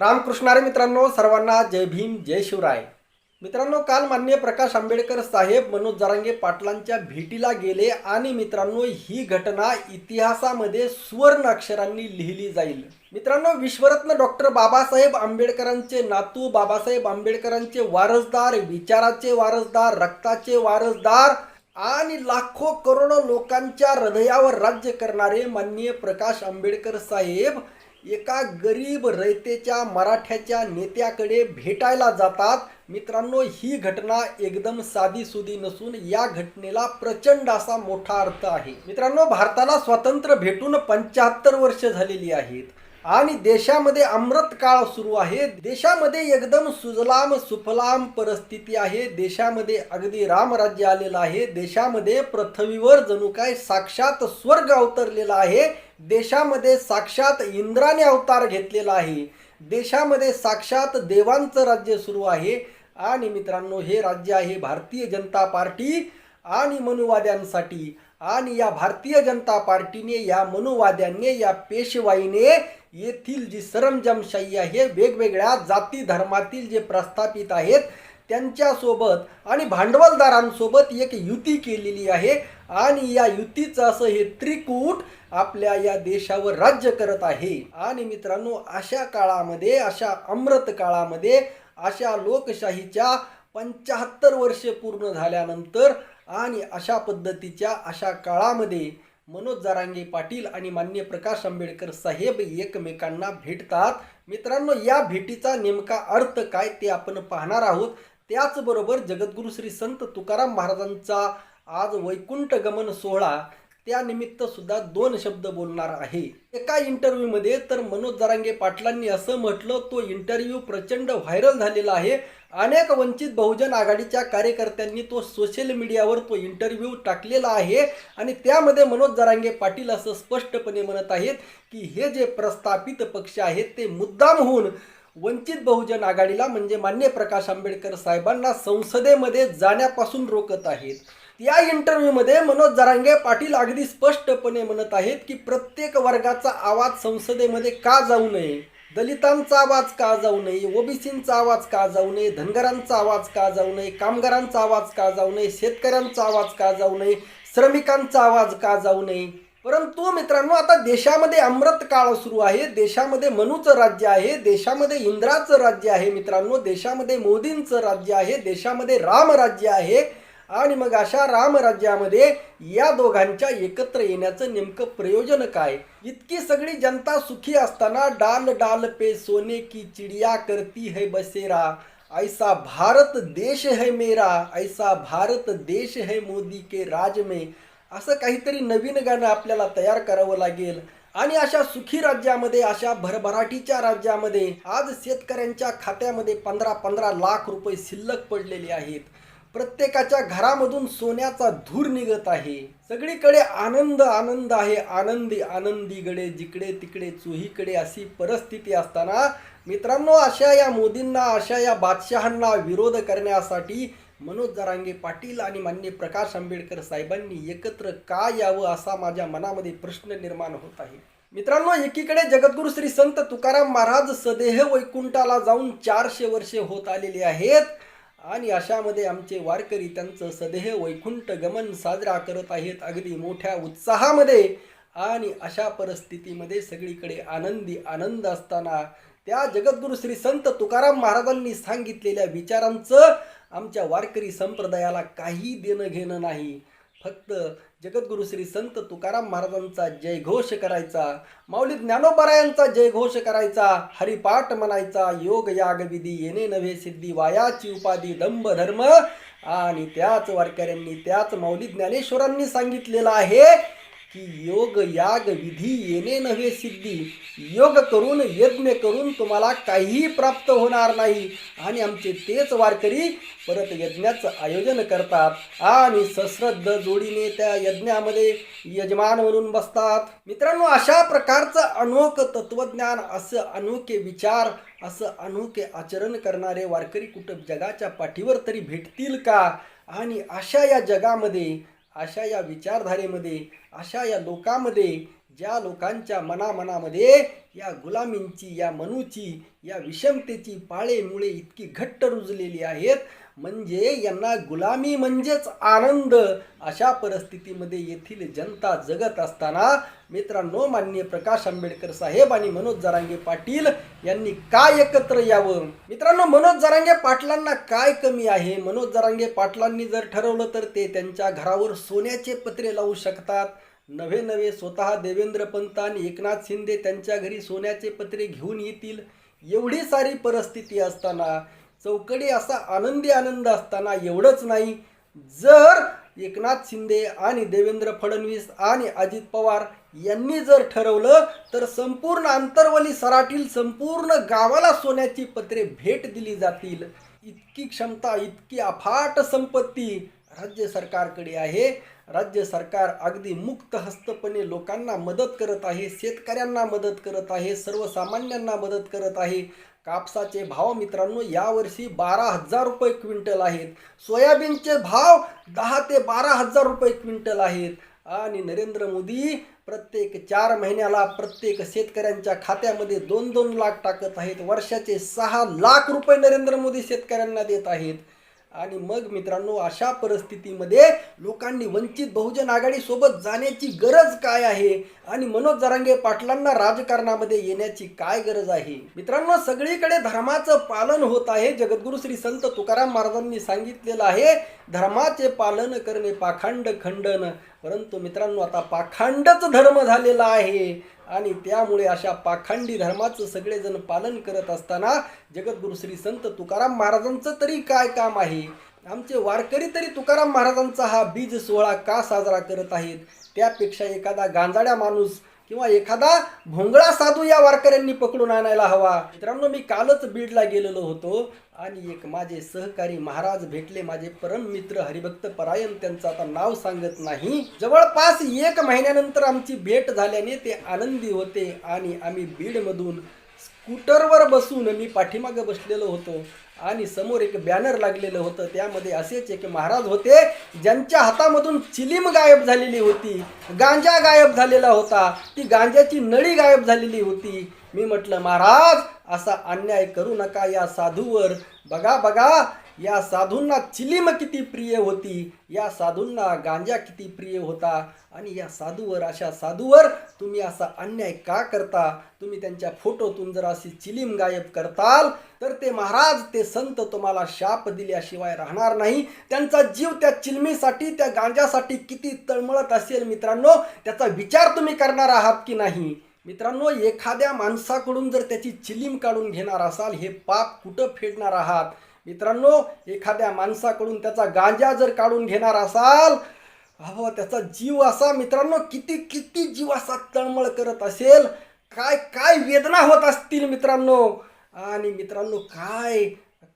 रामकृष्णारे मित्रांनो सर्वांना जय भीम जय शिवराय. मित्रांनो काल माननीय प्रकाश आंबेडकर साहेब मनोज जरांगे पाटलांच्या भेटीला गेले आणि मित्रांनो ही घटना इतिहासामध्ये सुवर्ण अक्षरांनी लिहिली जाईल. मित्रांनो विश्वरत्न डॉक्टर बाबासाहेब आंबेडकरांचे नातू बाबासाहेब आंबेडकरांचे वारसदार विचाराचे वारसदार रक्ताचे वारसदार आणि लाखो करोडो लोकांच्या हृदयावर राज्य करणारे माननीय प्रकाश आंबेडकर साहेब एका गरीब रयतेच्या मराठ्याच्या नेत्याकडे भेटायला जातात. मित्रांनो ही घटना एकदम साधी सुधी नसून या घटनेला प्रचंड असा मोठा अर्थ आहे. मित्रांनो भारताला स्वातंत्र्य भेटून पंच्याहत्तर वर्ष झालेली आहेत आणि देशामध्ये अमृत काळ सुरू आहे. देशामध्ये एकदम सुजलाम सुफलाम परिस्थिती आहे. देशामध्ये अगदी रामराज्य आलेलं आहे. देशामध्ये पृथ्वीवर जणू काय साक्षात स्वर्ग अवतरलेला आहे. देशामध्ये साक्षात इंद्राने अवतार घेतलेला आहे. देशामध्ये साक्षात देवांचं राज्य सुरू आहे. आणि मित्रांनो हे राज्य आहे भारतीय जनता पार्टी आणि मनुवाद्यांसाठी. आणि या भारतीय जनता पार्टीने या मनुवाद्यांनी या पेशवाईने येथील जी सरमजमशाही आहे वेगवेगळ्या जाती धर्मातील जे प्रस्थापित आहेत त्यांच्यासोबत आणि भांडवलदारांसोबत एक युती केलेली आहे. आणि या युतीचं असं हे त्रिकूट आपल्या या देशावर राज्य करत आहे. आणि मित्रांनो अशा काळामध्ये अशा अमृत काळामध्ये अशा लोकशाहीच्या पंच्याहत्तर वर्ष पूर्ण झाल्यानंतर आणि अशा पद्धतीच्या अशा काळामध्ये मनोज जारांगे पाटील आणि मान्य प्रकाश आंबेडकर साहेब एकमेकांना भेटतात. मित्रांनो या भेटीचा नेमका अर्थ काय ते आपण पाहणार आहोत. त्याचबरोबर जगद्गुरू श्री संत तुकाराम महाराजांचा आज वैकुंठ गमन सोहळा त्यानिमित्त सुद्धा दोन शब्द बोलणार आहे. एका इंटरव्ह्यूमध्ये तर मनोज जरांगे पाटलांनी असं म्हटलं तो इंटरव्ह्यू प्रचंड व्हायरल झालेला आहे. अनेक वंचित बहुजन आघाडीच्या कार्यकर्त्यांनी तो सोशल मीडियावर तो इंटरव्ह्यू टाकलेला आहे. आणि त्यामध्ये मनोज जरांगे पाटील असं स्पष्टपणे म्हणत आहेत की हे जे प्रस्थापित पक्ष आहेत ते मुद्दाम होऊन वंचित बहुजन आघाडीला म्हणजे मान्य प्रकाश आंबेडकर साहेबांना संसदेमध्ये जाण्यापासून रोखत आहेत. या इंटरव्ह्यूमध्ये मनोज जरांगे पाटील अगदी स्पष्टपणे म्हणत आहेत की प्रत्येक वर्गाचा आवाज संसदेमध्ये का जाऊ नये? दलितांचा आवाज का जाऊ नये? ओबीसींचा आवाज का जाऊ नये? धनगरांचा आवाज का जाऊ नये? कामगारांचा आवाज का जाऊ नये? शेतकऱ्यांचा आवाज का जाऊ नये? श्रमिकांचा आवाज का जाऊ नये? परंतु मित्रांनो आता देशामध्ये अमृत काळ सुरू आहे. देशामध्ये मनूचं राज्य आहे. देशामध्ये इंद्राचं राज्य आहे मित्रांनो. देशामध्ये मोदींचं राज्य आहे. देशामध्ये राम राज्य आहे. आणि मग अशा रामराज्यामध्ये या दोघांच्या एकत्र येण्याचं नेमकं प्रयोजन काय इतकी सगळी जनता सुखी असताना डाल डाल पे सोने की चिडिया करती है बसेरा. ऐसा भारत देश है मेरा. ऐसा भारत देश है मोदी के राज में. असं काहीतरी नवीन गाणं आपल्याला तयार करावं लागेल. आणि अशा सुखी राज्यामध्ये अशा भरभराटीच्या राज्यामध्ये आज शेतकऱ्यांच्या खात्यामध्ये पंधरा पंधरा लाख रुपये शिल्लक पडलेले आहेत. प्रत्येकाच्या घरामधून सोन्याचा धूर निघत आहे. सगळीकडे आनंद आनंद आहे. आनंदी आनंदी गडे जिकडे तिकडे चोहीकडे अशी परिस्थिती असताना मित्रांनो अशा या मोदींना अशा या बादशहांना विरोध करण्यासाठी मनोज जरांगे पाटील आणि मान्य प्रकाश आंबेडकर साहेबांनी एकत्र का यावं असा माझ्या मनामध्ये प्रश्न निर्माण होत आहे. मित्रांनो एकीकडे जगद्गुरु श्री संत तुकाराम महाराज सदेह वैकुंठाला जाऊन चारशे वर्षे होत आलेले आहेत आणि अशामध्ये आमचे वारकरी त्यांचं सदेह वैकुंठ गमन साजरा करत आहेत अगदी मोठ्या उत्साहामध्ये आणि अशा परिस्थितीमध्ये सगळीकडे आनंदी आनंद असताना त्या जगद्गुरु श्री संत तुकाराम महाराजांनी सांगितलेल्या विचारांचं आमच्या वारकरी संप्रदायाला काही देणं घेणं नाही. फक्त जगद्गुरु श्री संत तुकाराम महाराजांचा जयघोष करायचा माऊली ज्ञानोबरायांचा जयघोष करायचा हरिपाठ म्हणायचा योग याग विधी येणे नव्हे सिद्धी वायाची उपाधी दंभ धर्म. आणि त्याच वारकऱ्यांनी त्याच माऊली ज्ञानेश्वरांनी सांगितलेलं आहे की योग याग विधी येणे नव्हे सिद्धी. योग करून यज्ञ करून तुम्हाला काहीही प्राप्त होणार नाही. आणि आमचे तेच वारकरी परत यज्ञाचं आयोजन करतात आणि सश्रद्ध जोडीने त्या यज्ञामध्ये यजमान म्हणून बसतात. मित्रांनो अशा प्रकारचं अनोख तत्वज्ञान असं अनोखे विचार असं अनोखे आचरण करणारे वारकरी कुटुंब जगाच्या पाठीवर तरी भेटतील का? आणि अशा या जगामध्ये अशा या विचारधारेमध्ये अशा या लोकामध्ये ज्या लोकांच्या मनामनामध्ये या गुलामींची या मनूची या विषमतेची पाळेमुळे इतकी घट्ट रुजलेली आहेत म्हणजे यांना गुलामी म्हणजेच आनंद अशा परिस्थितीमध्ये येथील जनता जगत असताना मित्रांनो मान्य प्रकाश आंबेडकर साहेब आणि मनोज जरांगे पाटील यांनी काय एकत्र यावं? मित्रांनो मनोज जरांगे पाटलांना काय कमी आहे? मनोज जरांगे पाटलांनी जर ठरवलं तर ते त्यांच्या घरावर सोन्याचे पत्रे लावू शकतात. नवे नवे स्वतः देवेंद्र पंत आणि एकनाथ शिंदे त्यांच्या घरी सोन्याचे पत्रे घेऊन येतील. एवढी सारी परिस्थिती असताना चौकडी असा आनंदी आनंद असताना एवढंच नाही. जर एकनाथ शिंदे आणि देवेंद्र फडणवीस आणि अजित पवार यांनी जर ठरवलं तर संपूर्ण आंतरवली सराटील संपूर्ण गावाला सोन्याची पत्रे भेट दिली जातील. इतकी क्षमता इतकी अफाट संपत्ती राज्य सरकारकडे आहे. राज्य सरकार अगदी मुक्त हस्तपणे लोकांना मदत करत आहे शेतकऱ्यांना मदत करत आहे सर्वसामान्यांना मदत करत आहे. कापसाचे भाव मित्रांनो यावर्षी बारा हजार रुपये क्विंटल आहेत. सोयाबीनचे भाव दहा ते बारा हजार रुपये क्विंटल आहेत. आणि नरेंद्र मोदी प्रत्येक चार महिन्याला प्रत्येक शेतकऱ्यांच्या खात्यामध्ये दोन दोन लाख टाकत आहेत. वर्षाचे सहा लाख रुपये नरेंद्र मोदी शेतकऱ्यांना देत आहेत. आणि मग मित्रांनो अशा परिस्थितीमध्ये लोकांनी वंचित बहुजन आघाडीसोबत जाण्याची गरज काय आहे? आणि मनोज जरांगे पाटलांना राजकारणामध्ये येण्याची काय गरज आहे? मित्रांनो सगळीकडे धर्माचं पालन होत आहे. जगद्गुरु श्री संत तुकाराम महाराजांनी सांगितलेलं आहे धर्माचे पालन करणे पाखांड खंडन. परंतु मित्रांनो आता पाखांडच धर्म झालेला आहे. आणि त्यामुळे अशा पाखांडी धर्माचं सगळेजण पालन करत असताना जगद्गुरु श्री संत तुकाराम महाराजांचं तरी काय काम आहे? आमचे वारकरी तरी तुकाराम महाराजांचा हा बीज सोहळा का साजरा करत आहेत? त्यापेक्षा एखादा गांजाड्या माणूस किंवा एखादा भोंगळा साधू या वारकऱ्यांनी पकडून आणायला हवा. मित्रांनो मी कालच बीडला गेलेलो होतो आणि एक माझे सहकारी महाराज भेटले. माझे परम मित्र हरिभक्त परायण त्यांचं आता नाव सांगत नाही. जवळपास एक महिन्यानंतर आमची भेट झाल्याने ते आनंदी होते आणि आम्ही बीडमधून स्कूटरवर बसून मी पाठीमागं बसलेलो होतो. आणि समोर एक बॅनर लागलेलं होतं. त्यामध्ये असेच एक महाराज होते ज्यांच्या हातामधून चिलीम गायब झालेली होती. गांजा गायब झालेला होता. ती गांजाची नळी गायब झालेली होती. मी म्हटलं महाराज असा अन्याय करू नका या साधूवर. बघा बघा या साधूंना चिलीम किती प्रिय होती? या साधूंना गांजा किती प्रिय होता? आणि या साधूवर अशा साधूवर तुम्ही असा अन्याय का करता? तुम्ही त्यांच्या फोटोतून जर अशी चिलीम गायब करताल तर ते महाराज ते संत तुम्हाला शाप दिल्याशिवाय राहणार नाही. त्यांचा जीव त्या चिलमीसाठी त्या गांजासाठी किती तळमळत असेल मित्रांनो त्याचा विचार तुम्ही करणार आहात की नाही? मित्रांनो एखाद्या माणसाकडून जर त्याची चिलीम काढून घेणार असाल हे पाप कुठं फेडणार आहात? मित्रांनो एखाद्या माणसाकडून त्याचा गांजा जर काढून घेणार असाल अहो त्याचा जीव असा मित्रांनो किती किती जीव असा तळमळ करत असेल काय काय वेदना होत असतील मित्रांनो. आणि मित्रांनो काय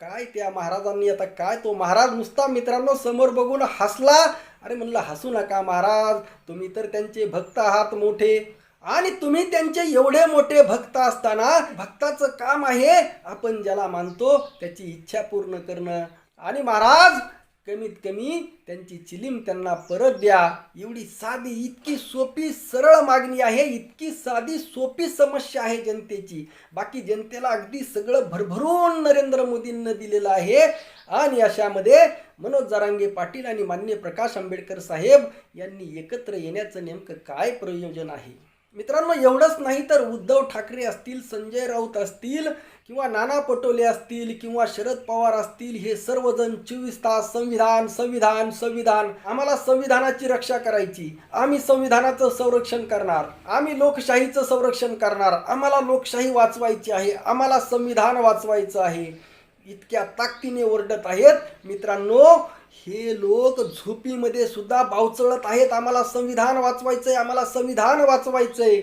काय त्या महाराजांनी आता काय तो महाराज नुसता मित्रांनो समोर बघून हसला. अरे म्हणलं हसू नका महाराज तुम्ही तर त्यांचे भक्त आहात मोठे. आणि तुम्ही त्यांचे एवढे मोठे भक्त असताना भक्ताचं काम आहे आपण ज्याला मानतो त्याची इच्छा पूर्ण करणं. आणि महाराज कमीत कमी त्यांची चिलीम त्यांना परत द्या. एवढी साधी इतकी सोपी सरळ मागणी आहे इतकी साधी सोपी समस्या आहे जनतेची. बाकी जनतेला अगदी सगळं भरभरून नरेंद्र मोदींना दिलेलं आहे. आणि अशामध्ये मनोज जारांगे पाटील आणि मान्य प्रकाश आंबेडकर साहेब यांनी एकत्र येण्याचं नेमकं काय प्रयोजन आहे? मित्रांनो एवढंच नाही तर उद्धव ठाकरे असतील संजय राऊत असतील किंवा नाना पटोले असतील किंवा शरद पवार असतील हे सर्वजण चोवीस तास संविधान संविधान संविधान. आम्हाला संविधानाची रक्षा करायची. आम्ही संविधानाचं संरक्षण करणार. आम्ही लोकशाहीचं संरक्षण करणार. आम्हाला लोकशाही वाचवायची आहे. आम्हाला संविधान वाचवायचं आहे. इतक्या ताकदीने ओरडत आहेत. मित्रांनो हे लोक झोपीमध्ये सुद्धा बावचळत आहेत. आम्हाला संविधान वाचवायचंय आम्हाला संविधान वाचवायचंय.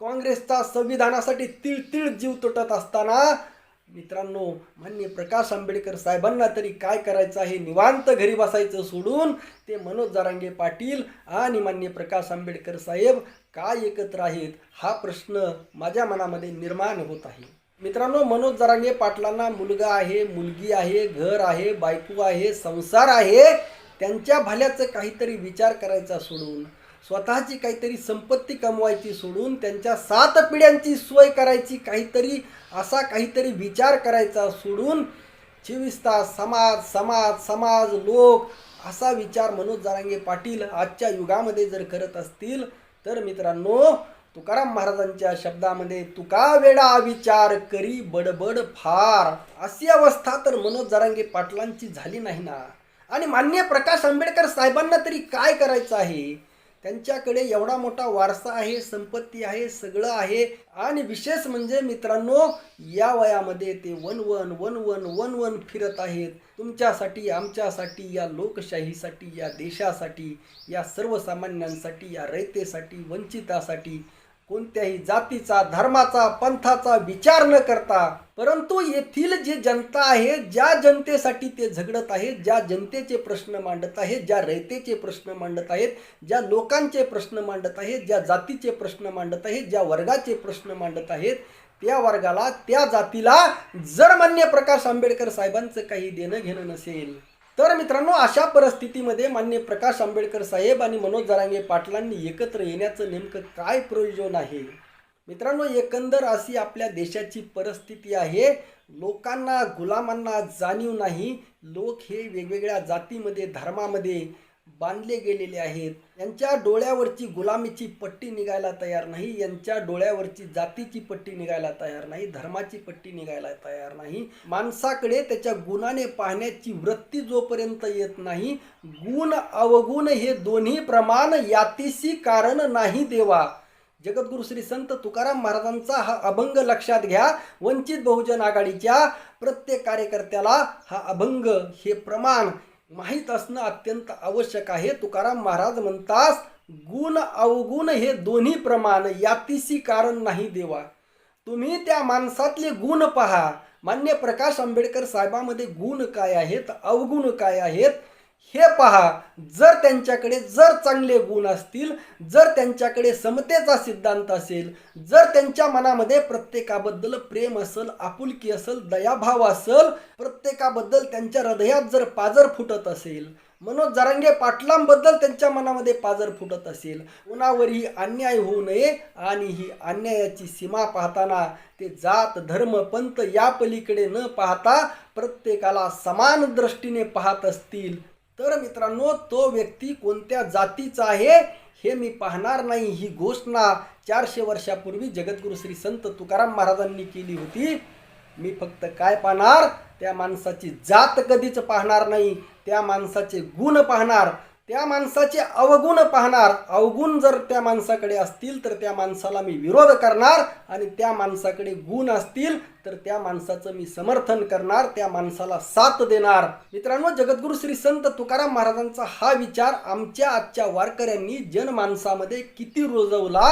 काँग्रेसचा संविधानासाठी तिळतिळ जीव तुटत असताना मित्रांनो मान्य प्रकाश आंबेडकर साहेबांना तरी काय करायचं आहे? निवांत घरी बसायचं सोडून ते मनोज जारांगे पाटील आणि मान्य प्रकाश आंबेडकर साहेब काय एकत्र आहेत? हा प्रश्न माझ्या मनामध्ये निर्माण होत आहे. मित्रांनो मनोज जरांगे पाटलांना मुलगा आहे मुलगी आहे घर आहे बायको आहे संसार आहे त्यांच्या भल्याचं काहीतरी विचार करायचा सोडून स्वतःची काहीतरी संपत्ती कमवायची सोडून त्यांच्या सात पिढ्यांची सोय करायची काहीतरी असा काहीतरी विचार करायचा सोडून चोवीस तास समाज समाज समाज लोक असा विचार मनोज जारांगे पाटील आजच्या युगामध्ये जर करत असतील तर मित्रांनो तुकाराम महाराजांच्या शब्दामध्ये तुका वेडा विचार करी बडबड फार. अशी अवस्था तर मनोज जारांगे पाटलांची झाली नाही ना. आणि मान्य प्रकाश आंबेडकर साहेबांना तरी काय करायचं आहे? त्यांच्याकडे एवढा मोठा वारसा आहे संपत्ती आहे सगळं आहे. आणि विशेष म्हणजे मित्रांनो या वयामध्ये ते one one one one one one फिरत आहेत. तुमच्यासाठी आमच्यासाठी या लोकशाहीसाठी या देशासाठी या सर्वसामान्यांसाठी या रयतेसाठी वंचितासाठी कोणत्याही जातीचा धर्माचा पंथाचा विचार न करता परंतु येथील जी जनता आहे ज्या जनतेसाठी ते झगडत आहेत ज्या जनतेचे प्रश्न मांडत आहेत ज्या रयतेचे प्रश्न मांडत आहेत ज्या लोकांचे प्रश्न मांडत आहेत ज्या जातीचे प्रश्न मांडत आहेत ज्या वर्गाचे प्रश्न मांडत आहेत त्या वर्गाला त्या जातीला जर मान्य प्रकाश आंबेडकर साहेबांचं काही देणं घेणं नसेल तर मित्रांनो अशा परिस्थितीमध्ये मान्य प्रकाश आंबेडकर साहेब आणि मनोज जरांगे पाटलांनी एकत्र येण्याचं नेमकं काय प्रयोजन आहे? मित्रांनो एकंदर अशी आपल्या देशाची परिस्थिती आहे. लोकांना गुलामांना जाणीव नाही. लोक हे वेगवेगळ्या जातीमध्ये धर्मामध्ये बांधले गेलेले आहेत. यांच्या डोळ्यावरची गुलामीची पट्टी निघायला तयार नाही. यांच्या डोळ्यावरची जातीची पट्टी निघायला तयार नाही. धर्माची पट्टी निघायला तयार नाही. माणसाकडे त्याच्या गुणाने पाहण्याची वृत्ती जोपर्यंत येत नाही गुण अवगुण हे दोन्ही प्रमाण यातीशी कारण नाही देवा. जगद्गुरु श्री संत तुकाराम महाराजांचा हा अभंग लक्षात घ्या. वंचित बहुजन आघाडीच्या प्रत्येक कार्यकर्त्याला हा अभंग हे प्रमाण माहीत असणं अत्यंत आवश्यक आहे. तुकाराम महाराज म्हणतात गुण अवगुण हे दोन्ही प्रमाण यातीशी कारण नाही देवा. तुम्ही त्या माणसातले गुण पहा. मान्य प्रकाश आंबेडकर साहेबामध्ये गुण काय आहेत अवगुण काय आहेत? हे पहा जर त्यांच्याकडे जर चांगले गुण असतील जर त्यांच्याकडे समतेचा सिद्धांत असेल जर त्यांच्या मनामध्ये प्रत्येकाबद्दल प्रेम असेल आपुलकी असेल दयाभाव असेल प्रत्येकाबद्दल त्यांच्या हृदयात जर पाजर फुटत असेल मनोज जरांगे पाटलांबद्दल त्यांच्या मनामध्ये पाजर फुटत असेल कुणावरही अन्याय होऊ नये आणि ही अन्यायाची सीमा पाहताना ते जात धर्म पंत या पलीकडे न पाहता प्रत्येकाला समान दृष्टीने पाहत असतील तर मित्रांनो तो व्यक्ती कोणत्या जातीचा आहे हे मी पाहणार नाही. ही घोषणा चारशे वर्षापूर्वी जगद्गुरु श्री संत तुकाराम महाराजांनी केली होती. मी फक्त काय पाहणार त्या माणसाची जात कधीच पाहणार नाही त्या माणसाचे गुण पाहणार. त्या माणसाचे अवगुण पाहणार अवगुण जर त्या माणसाकडे असतील तर त्या माणसाला मी विरोध करणार आणि त्या माणसाकडे गुण असतील तर त्या माणसाचं मी समर्थन करणार त्या माणसाला साथ देणार. मित्रांनो जगद्गुरु श्री संत तुकाराम महाराजांचा हा विचार आमच्या आजच्या वारकऱ्यांनी जनमानसामध्ये किती रुजवला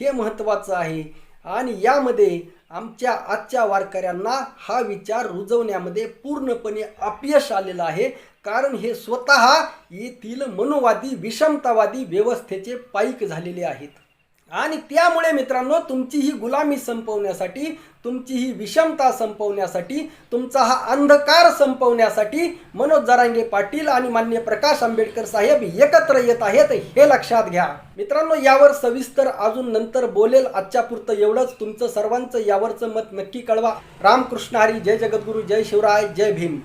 हे महत्त्वाचं आहे. आणि यामध्ये आमच्या आजच्या वारकऱ्यांना हा विचार रुजवण्यामध्ये पूर्णपणे अपयश आलेलं आहे. कारण हे स्वतः येथील मनुवादी विषमतावादी व्यवस्थेचे पाईक झालेले आहेत. आणि त्यामुळे मित्रांनो तुमची ही गुलामी संपवण्यासाठी तुमची ही विषमता संपवण्यासाठी तुमचा हा अंधकार संपवण्यासाठी मनोज जरांगे पाटील आणि मान्य प्रकाश आंबेडकर साहेब एकत्र येत आहेत हे लक्षात घ्या. मित्रांनो यावर सविस्तर अजून नंतर बोलेल. आजच्या पुरतं एवढंच. तुमचं सर्वांचं यावरचं मत नक्की कळवा. रामकृष्ण हरी. जय जगद्गुरू. जय शिवराय. जय भीम.